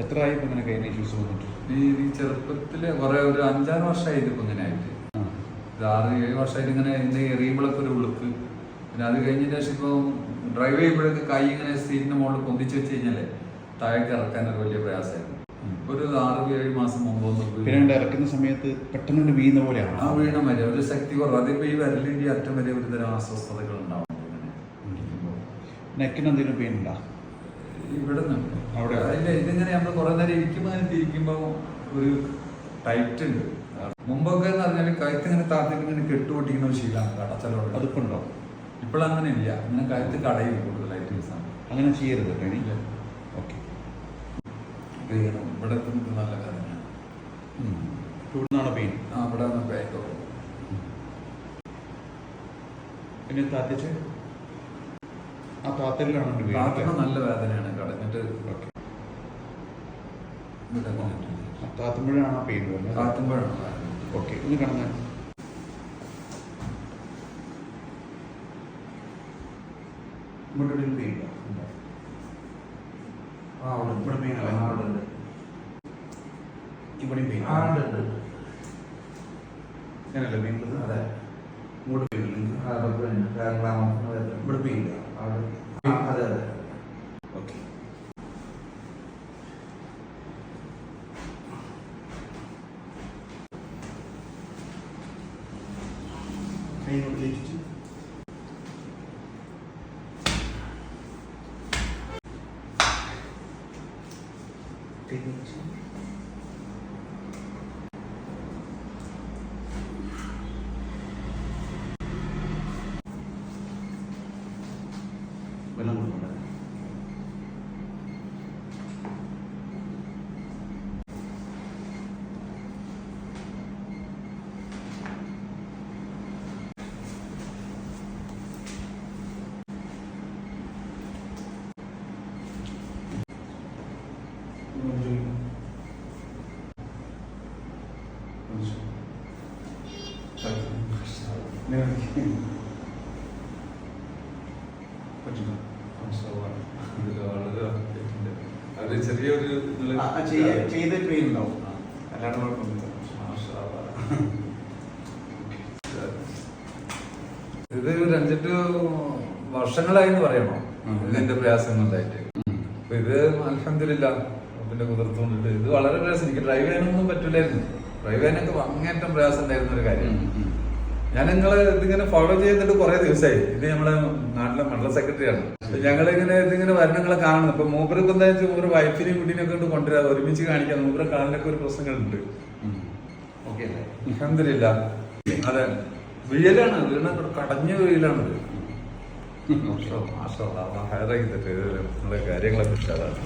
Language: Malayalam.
എത്ര ആയി ഇപ്പൊ ഇങ്ങനെ കയ്യിൽ ഇഷ്യൂസ് വന്നിട്ട്? ഈ ഈ ചെറുപ്പത്തിൽ കുറെ ഒരു അഞ്ചാറ് വർഷമായിട്ട് ഇതിപ്പോ ഇങ്ങനെ ആയിട്ട്. ഇത് ആറ് ഏഴ് വർഷമായിട്ട് ഇങ്ങനെ ഇന്ന് എറിയുമ്പോഴൊക്കെ ഒരു ഉളുക്ക്. പിന്നെ അത് കഴിഞ്ഞതിന് ശേഷം ഇപ്പോൾ ഡ്രൈവ് ചെയ്യുമ്പോഴൊക്കെ കൈ ഇങ്ങനെ സീറ്റിന്റെ മുകളിൽ പൊന്തിച്ച് വെച്ച് കഴിഞ്ഞാലേ താഴേക്ക് ഇറക്കാൻ ഒരു വലിയ പ്രയാസമായിരുന്നു. ഒരു ആറ് ഏഴ് മാസം മുമ്പ് ഒന്ന് പിന്നെ ഇറക്കുന്ന സമയത്ത് പെട്ടെന്ന് വീഴുന്ന പോലെയാണ്? ആ വീണ വരെ ഒരു ശക്തി കുറവ്. അതിപ്പോ ഈ വിരലിന്റെ അറ്റം വരെ ഒരു തരം അസ്വസ്ഥതകൾ ഉണ്ടാവും. നെക്കിന് എന്തെങ്കിലും പെയിൻ ഉണ്ടോ? ഇവിടെ അവിടെ? ഇല്ല ഇതിങ്ങനെ നമ്മൾ കുറെ നേരം ഇരിക്കുമ്പോൾ അങ്ങനെ ഇരിക്കുമ്പോൾ ഒരു ടൈറ്റ് ഉണ്ട്. മുമ്പൊക്കെ എന്ന് പറഞ്ഞാൽ കഴുത്ത് ഇങ്ങനെ താത്തിട്ട് ഇങ്ങനെ കെട്ടുപൊട്ടിക്കുന്ന ഒരു ശീലമാണ് കടച്ചലോട് അതിപ്പോ ഇപ്പോഴങ്ങനെ ഇല്ല ഇങ്ങനെ കഴുത്ത് കടയും കൂടുതലായിട്ട് സാധനം. അങ്ങനെ ചെയ്യരുത് കഴിഞ്ഞില്ല. ഓക്കെ. ഇവിടെ നല്ല കാര്യമാണ്. ഇവിടുന്നാണ് പെയിൻ? ആ ഇവിടെ ഒന്ന് ബാക്ക് പിന്നെ താത്തിച്ച് ആ താത്തലിലാണ് നല്ല വേദനയാണ്. കടഞ്ഞിട്ട് ഓക്കെ. താത്തുമ്പോഴാണ് ആ പെയിൻ വരുന്നത് താത്തുമ്പോഴാണ്. ഓക്കെ ഒന്ന് കടന്നാൽ ഇവിടെ ഒരു പെയിൻ ആ, അവിടെ. ഇവിടെ pain അവിടെ ഉണ്ട്. ഇവിടെയും പെയിൻ ആ, ഉണ്ട്, ഉണ്ട്. അങ്ങനല്ലേ പെയിൻ അതെ. ഇങ്ങോട്ട് പെയിൻ. ഇവിടെ പെയിൻ അവിടെ. ആ, അതെ അതെ ഓക്കെ കൈ കൊണ്ട് തിരിച്ച് കൈ തിരിച്ച് വെള്ളം കൊടുക്കണ്ട. ചെറിയൊരു ചെയ്ത പെയിൻ ഉണ്ടാവും അല്ലാണ്ട് കുഴപ്പമൊന്നുമില്ല. ഇത് ഒരു വർഷങ്ങളായി എന്ന് പറയണോ ഇതിന്റെ പ്രയാസങ്ങളുണ്ടായിട്ട് അപ്പൊ ഇത് അലഹമില്ല അതിന്റെ കുതിർത്തുകൊണ്ടിട്ട് ഇത് വളരെ പ്രയാസം എനിക്ക് ഡ്രൈവ് ചെയ്യാനൊന്നും പറ്റില്ലായിരുന്നു ഡ്രൈവ് ചെയ്യാനൊക്കെ അങ്ങേറ്റം പ്രയാസം ഉണ്ടായിരുന്ന ഒരു കാര്യം. ഞാൻ നിങ്ങൾ ഇതിങ്ങനെ ഫോളോ ചെയ്തിട്ട് കുറെ ദിവസമായി. ഇത് നമ്മളെ നാട്ടിലെ മണ്ഡല സെക്രട്ടറിയാണ് ഞങ്ങൾ ഇങ്ങനെ ഇതിങ്ങനെ വരണങ്ങളെ കാണുന്നു ഇപ്പൊ ഇപ്പൊ എന്താ വെച്ചാൽ വൈഫിനെയും കുട്ടീനെയൊക്കെ കൊണ്ട് കൊണ്ടുവരാ. ഒരുമിച്ച് കാണിക്കാൻ മൂപ്പരെ കാലിനൊക്കെ ഒരു പ്രശ്നങ്ങളുണ്ട് ഓക്കെ. അതെ. വീലാണ്. വീണ കടഞ്ഞ വീലാണത്. മാഷാ തരട്ടെ. ഇത് നിങ്ങളെ കാര്യങ്ങളൊക്കെ ഉഷാറാണ്.